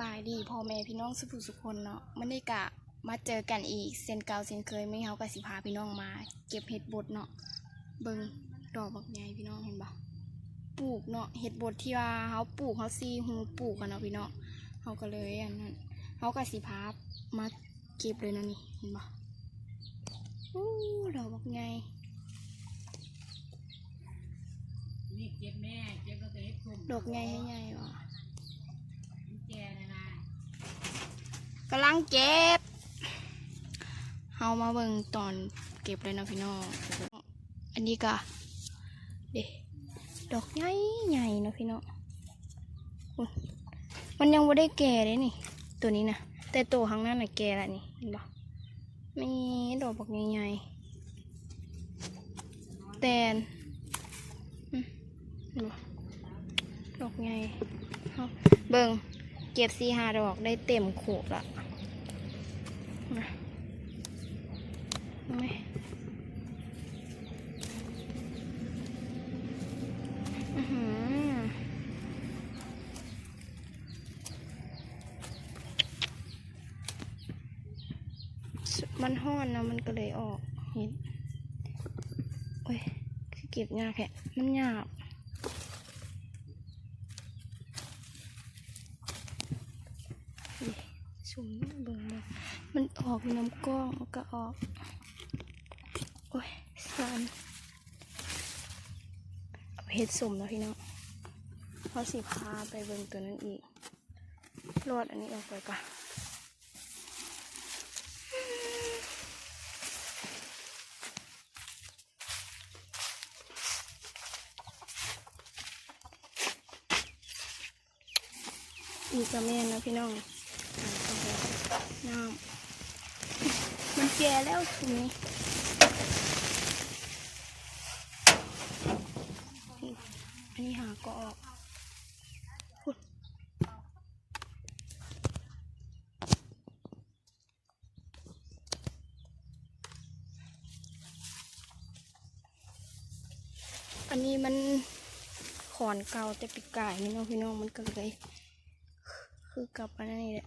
บายดีพ่อแม่พี่น้องสุภุสุคนเนาะมันได้กะมาเจอกันอีกเซนเก่าเซนเคยไม่เฮากับสิพาพี่น้องมา เก็บเห็ดบดเนาะเบิ่งดอกบักใหญ่พี่น้องเห็นบ่ปลูกเนาะเห็ดบดที่ว่าเฮาปลูกเฮาซีฮูปลูกกันเนาะพี่น้องเฮาก็เลยอันนั้นเฮากับสิพามาเก็บเลยเนาะนี่เห็นบ่อู้ดอกบักใหญ่นี่เก็บแม่เก็บแล้วก็เฮ็ดคุมดอกใหญ่ให้ใหญ่ว่ะ แกนะนะกำลังเก็บเฮามาเบิ่งตอนเก็บเลยนะพี่น้อง อันนี้ก็เด็ดอกใหญ่ใหญ่นะพี่น้อง มันยังไม่ได้แก่เลยนี่ ตัวนี้นะแต่ตัวข้างหน้าน่ะแก่แล้วนี่เห็นปะมีดอกบักใหญ่ๆแตนอืมเห็นดอกใหญ่เอาเบิ่ง เก็บสี่ห้าดอกได้เต็มโขกละนะไม่อื้มมันห้อนนะมันก็เลยออกเห็นโอ้ยคือเก็บยากแค่มันยาก สูงเบิ่งเลยมันออกน้ำกล้องก็ออก โอ้ยสันเอาไปเห็ดสมแล้วพี่น้องพอสิพาไปเบิ่งตัวนั้นอีกรอดอันนี้ออกไปก่อนอีกระแม่นนะพี่น้อง น้ำมันแก่แล้วถุงนี้อันนี้หาก็ออกอันนี้มันขอนเก่าแต่ปีกไก่พี่น้องพี่น้องมันก็เลย คือกับอันนั้แหละ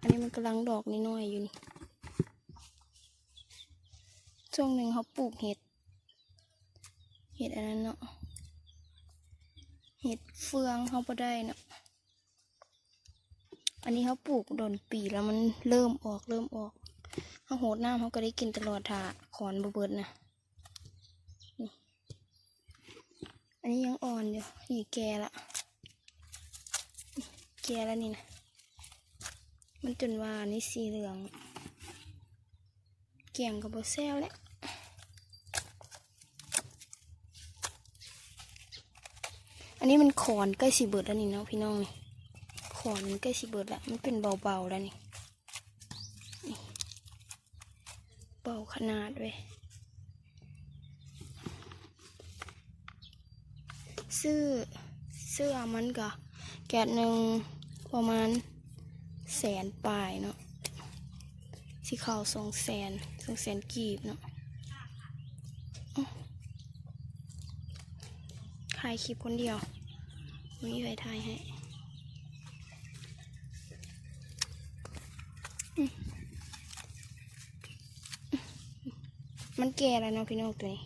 อันนี้มันกำลังดอกน้อยๆอยู่นี่ช่วงหนึ่งเขาปลูกเห็ด เห็ดอันนั้นเนาะ เห็ดเฟืองเขาไ่ได้เนาะ อันนี้เขาปลูกโดนปีแล้วมันเริ่มออกเริ่มออกเขาโหดน้ำเขาก็ได้กินตลอดถ่าขอนบเบิดนะ อันนี้ยังอ่อนอยู่นี่แกละแกแล้วนี่นะ มันจนว่านี่สีเหลืองเกี่ยงกับโบแซวแหล้วอันนี้มันขอนใกล้สีเบิดแล้วนี่เนาะพี่น้องนี่ขอนใกล้สีเบิดแล้วมันเป็นเบาๆแล้วนี่นี่เบาขนาดเว้ยซื้อเสื้อมันก็แกะหนึ่งประมาณ แสนปลายเนาะสิเขาสองแสนสองแสนกีบเนาะถ่ายคลิปคนเดียวไม่มีใครถ่ายให้มมันแก่แล้วเนาะพี่น้องตัวนี้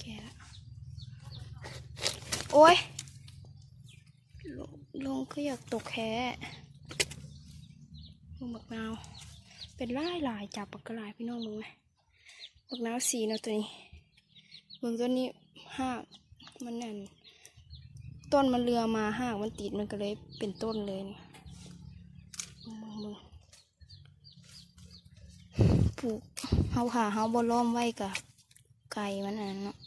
แก่แล้วโอ้ย ลงลงก็อยากตกแค่ลงบักนาว เป็นลายลายจับปักกระลายพี่น้องรู้ไหมบักนาวสีนะตัวนี้เบิ่งตัวนี้ห้ามันนั่น ต้นมันเรือมาห้ามันติดมันก็เลยเป็นต้นเลยนี่เบิ่งเบิ่งเบิ่งปลูกเฮาค่ะเฮาบ่ล้อมไว้กับไก่มันอันนั้นเนาะ